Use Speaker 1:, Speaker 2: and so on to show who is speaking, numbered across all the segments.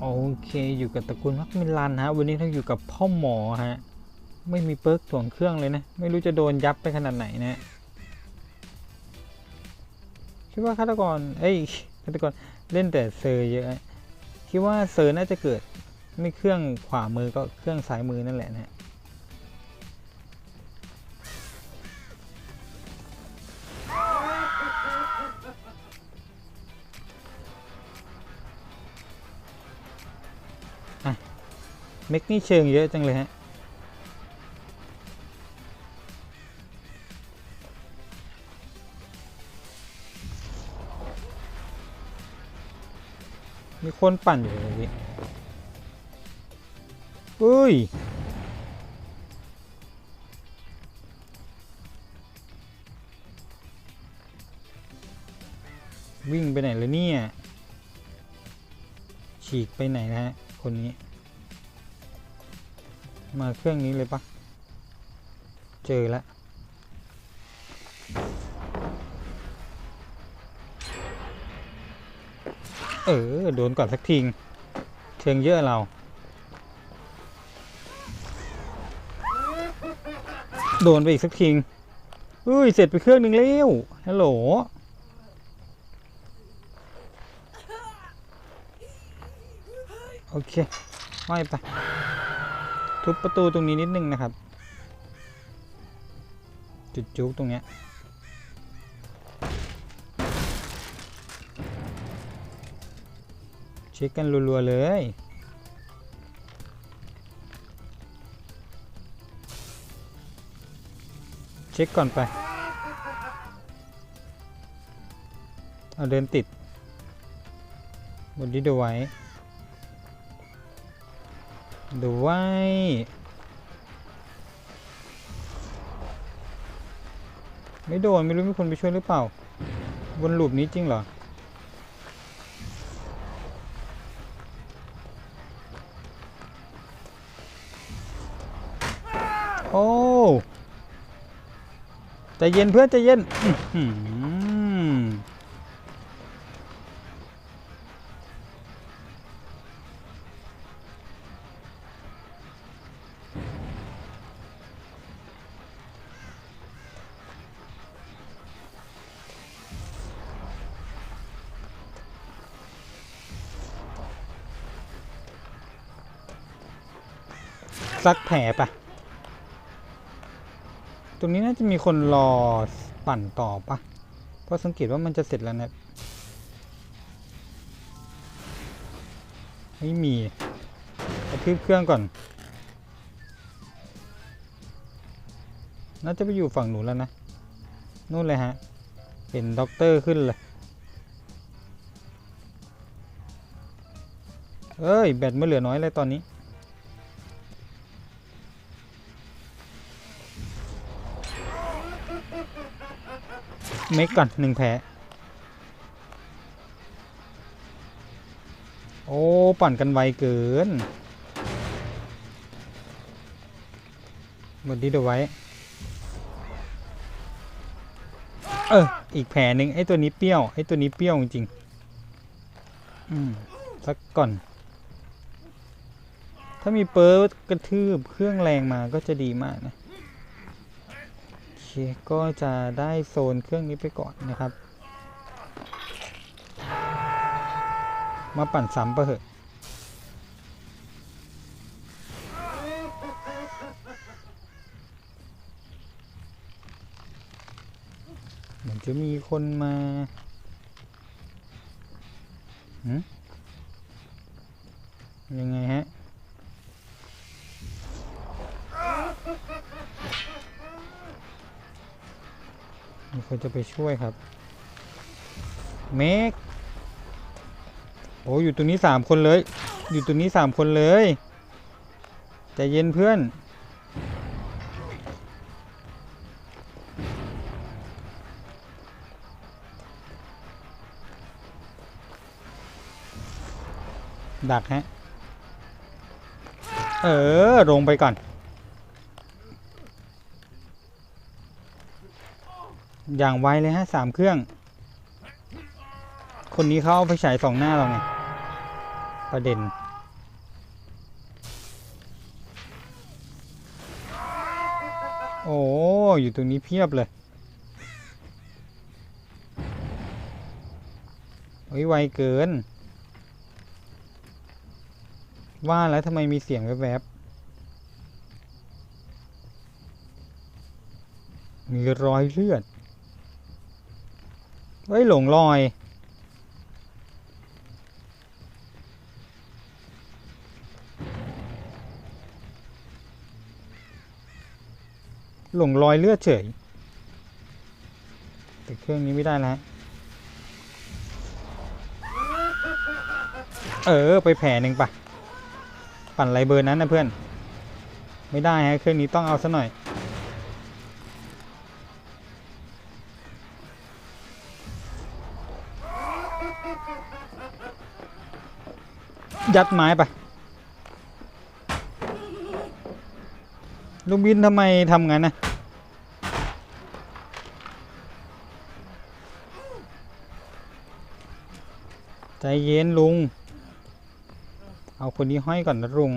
Speaker 1: โอเคอยู่กับตระกูลมักมิลันฮะ วันนี้เราอยู่กับพ่อหมอฮะ ไม่มีเปิร์กส่วนเครื่องเลยนะ ไม่รู้จะโดนยับไปขนาดไหนนะคิดว่าฆาตกรเอ้ยฆาตกรเล่นแต่เซอร์เยอะคิดว่าเซอร์น่าจะเกิดไม่เครื่องขวามือก็เครื่องซ้ายมือนั่นแหละนะ เมกนี่เชิงเยอะจังเลยฮะมีคนปั่นอยู่เลยพี่อุ้ย วิ่งไปไหนเลยเนี่ย ฉีกไปไหนนะฮะ คนนี้ มาเครื่องนี้เลยปะเจอแล้วเออ โดนก่อนสักทีงเชิงเยอะเรา โดนไปอีกสักทีงอุ้ย เสร็จไปเครื่องหนึ่งแล้วฮัลโหลโอเคว่ไป ทุบประตูตรงนี้นิดนึงนะครับ จุดจุกตรงเนี้ยเช็คกันรัวๆเลยเช็คก่อนไปเอาเดินติดบนที่ดูไว้ ดูไว้ไม่โดน ไม่รู้มีคนไปช่วยหรือเปล่า บนหลุมนี้จริงเหรอ โอ้ใจเย็นเพื่อนใจเย็น ซักแผลปะตรงนี้น่าจะมีคนรอปั่นต่อปะเพราะสังเกตว่ามันจะเสร็จแล้วนะไม่มีกระทืบเครื่องก่อน น่าจะไปอยู่ฝั่งหนูแล้วนะ นู่นเลยฮะเห็นด็อกเตอร์ขึ้นเลย เอ้ย แบตเมื่อเหลือน้อยเลยตอนนี้ เมกก่อนหนึ่งแผลโอ้ ปั่นกันไวเกินหมดดีเดี๋ยวไว้ เออ อีกแผลหนึ่งไอ้ตัวนี้เปรี้ยว ไอ้ตัวนี้เปรี้ยวจริงอืมสักก่อน ถ้ามีเปิร์กระทืบเครื่องแรงมาก็จะดีมากนะ ก็จะได้โซนเครื่องนี้ไปก่อนนะครับ มาปั่นซ้ำปะเหอะเหมือนจะมีคนมาหืมยังไงฮะ จะไปช่วยครับเมกโอ้อยู่ตรงนี้สามคนเลย อยู่ตรงนี้สามคนเลยใจเย็นเพื่อน ดักฮะ เออลงไปก่อน อย่างไวเลยฮะสามเครื่อง คนนี้เขาเอาไปฉายสองหน้าเราไงประเด็น โอ้อยู่ตรงนี้เพียบเลยโอ้ไวเกิน ว่าแล้วทำไมมีเสียงแวบๆมีรอยเลือด เฮ้ยหลงรอย หลงรอยเลือดเฉยแต่เครื่องนี้ไม่ได้แล้วเออ ไปแผลหนึ่งปะ ปั่นไรเบอร์นั้นนะเพื่อน ไม่ได้ฮะ เครื่องนี้ต้องเอาซะหน่อย ยัดไม้ไป ลุงบินทำไมทำงั้นนะใจเย็นลุง เอาคนนี้ห้อยก่อนนะลุง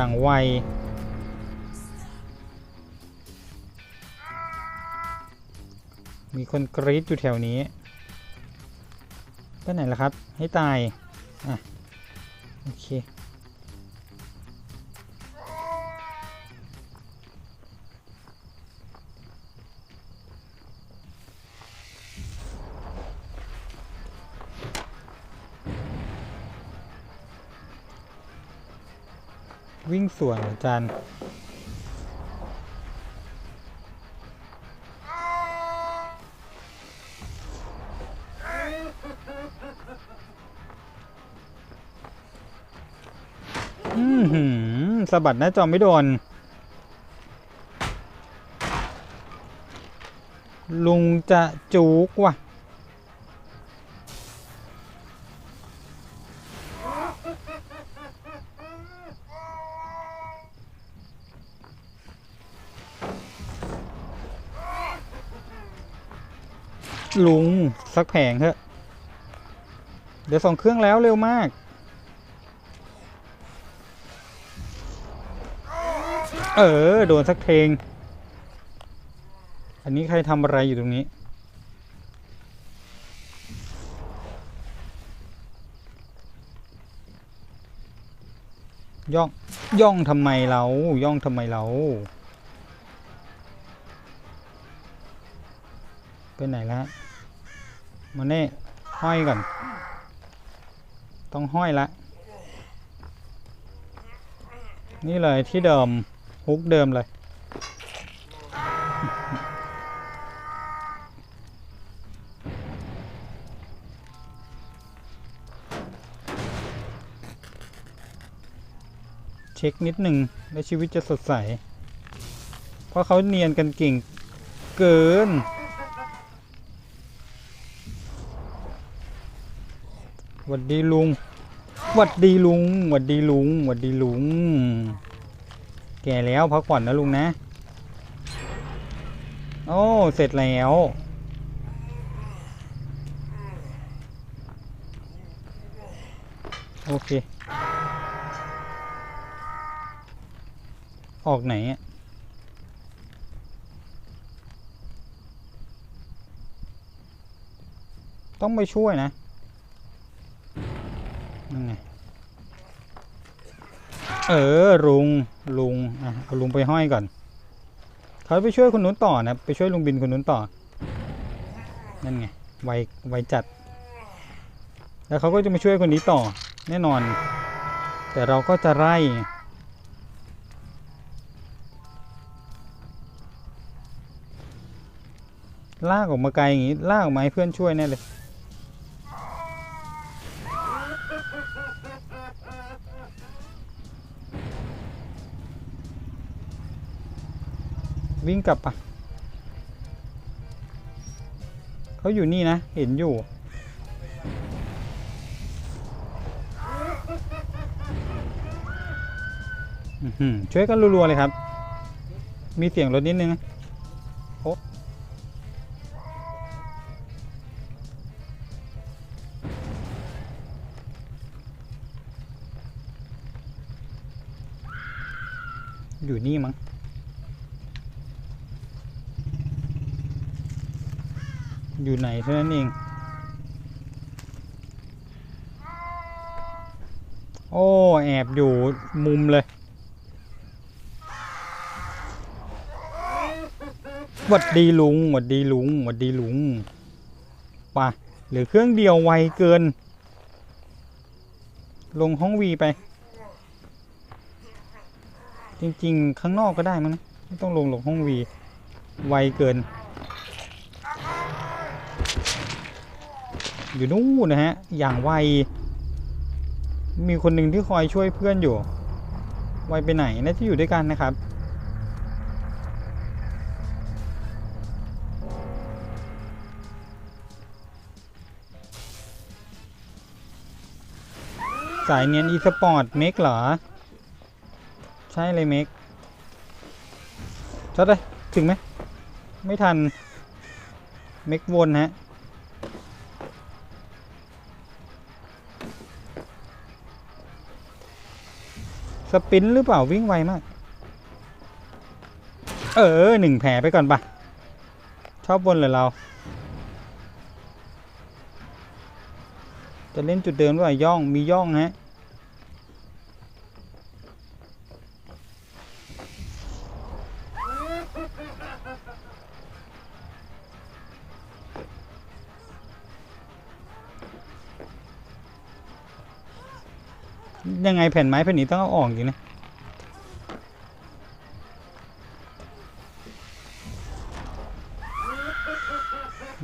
Speaker 1: อย่างไว มีคนกรีดอยู่แถวนี้ไปไหนล่ะครับ ให้ตาย อะ โอเค วิ่งสวนอาจารย์อือหือสะบัดหน้าจอไม่โดน ลุงจะจุกว่ะ ลุง สักแผงเถอะ เดี๋ยวส่งเครื่องแล้วเร็วมาก เออ โดนสักเพลง อันนี้ใครทำอะไรอยู่ตรงนี้ ย่อง ย่องทำไมเราย่องทำไมเราไปไหนแล้ว มาเน่ห้อยก่อน ต้องห้อยละ นี่เลยที่เดิมฮุกเดิมเลย เช็คนิดหนึ่งแล้วชีวิตจะสดใส เพราะเขาเนียนกันเก่งเกิน หวัดดีลุงหวัดดีลุงหวัดดีลุงหวัดดีลุง แก่แล้วพักผ่อนนะลุงนะ โอ้ เสร็จแล้ว โอเค ออกไหนอะต้องไปช่วยนะ นั่นไง เออลุงลุงอะเอาลุงไปห้อยก่อนเขาไปช่วยคนนู้นต่อนะไปช่วยลุงบินคนนู้นต่อนั่นไงไวไวจัด แล้วเขาก็จะมาช่วยคนนี้ต่อแน่นอน แต่เราก็จะไล่ลากออกมาไกลอย่างงี้ลากออกมาให้เพื่อนช่วยแน่เลย วิ่งกลับปะเขาอยู่นี่นะ เห็นอยู่ ช่วยกันรัวๆเลยครับ มีเสียงรถนิดนึงนะโอ้อยู่นี่มั้ง อยู่ไหนเท่านั้นเอง โอ้ แอบอยู่มุมเลย หวัดดีลุง หวัดดีลุง หวัดดีลุงป่ะหลือเครื่องเดียวไวเกิน ลงห้องวีไป จริง ๆ ข้างนอกก็ได้มั้งไม่ต้องลงลงห้องวี ไวเกิน อยู่นู่นนะฮะ อย่างไว มีคนหนึ่งที่คอยช่วยเพื่อนอยู่ ไวไปไหนนะที่อยู่ด้วยกันนะครับ สายเนียนอีสปอร์ตเมกเหรอ ใช่เลยเมกช็อตเลยถึงไหม ไม่ทัน เมกวนฮะ สปินหรือเปล่าวิ่งไวมาก เออหนึ่งแผลไปก่อนปะชอบบนเลยเรา จะเล่นจุดเดิมด้วยย่องมีย่องฮะ ยังไงแผ่นไม้แผ่นนี้ต้องเอาออกจริงนะ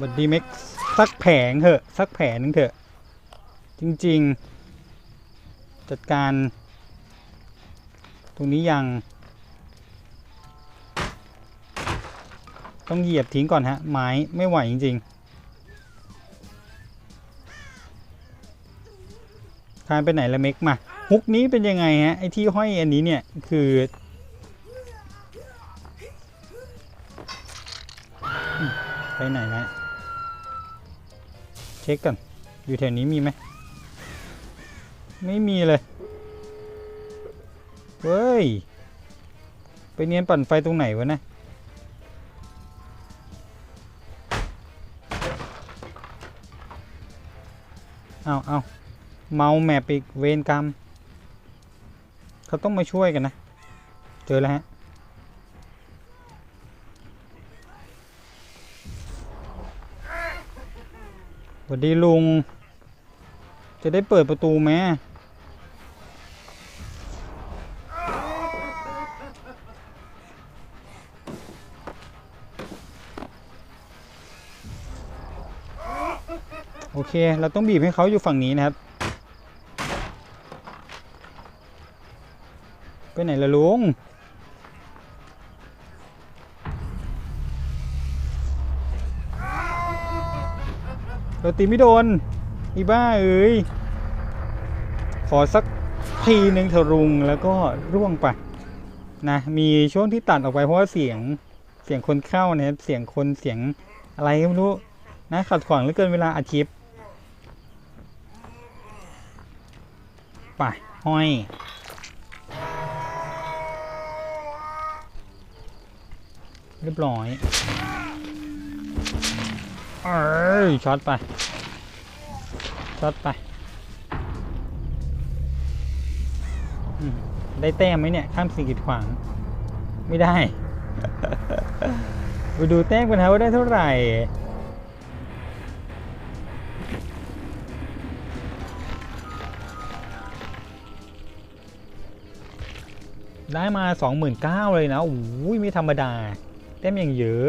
Speaker 1: บัดดีเม็กสักแผงเถอะ สักแผงนึงเถอะ จริง ๆ จัดการ ตรงนี้ยัง ต้องเหยียบทิ้งก่อนฮะ ไม้ไม่ไหวจริง ๆ คานไปไหนละเม็กมาฮุกนี้เป็นยังไงฮะไอที่ห้อยอันนี้เนี่ยคือไปไหนนะเช็คก่อนอยู่แถวนี้มีไหมไม่มีเลยเฮ้ยไปเนียนปั่นไฟตรงไหนวะนะเอาเอา เมาแมปอีกเวรกรรม เขาต้องมาช่วยกันนะ เจอแล้วฮะสวัสดีลุง จะได้เปิดประตูไหมโอเค เราต้องบีบให้เขาอยู่ฝั่งนี้นะครับ ไปไหนละลุง เราตีไม่โดน อีบ้าเอ้ย ขอสักทีหนึ่งเถอะลุงแล้วก็ร่วงไปนะมีช่วงที่ตัดออกไปเพราะว่าเสียงเสียงคนเข้านะครับเสียงคนเสียงอะไรก็ไม่รู้นะขัดขวางเหลือเกินเวลาอาชีพไปห้อย เรียบร้อยเอ้ยช็อตไป ช็อตไป ได้แต้มไหมเนี่ย ข้ามสิ่งกีดขวาง ไม่ได้ ไปดูแต้มกันนะว่าได้เท่าไหร่ได้มา 29,000 เลยนะ โอ้ยไม่ธรรมดา แต้มอย่างเยอะ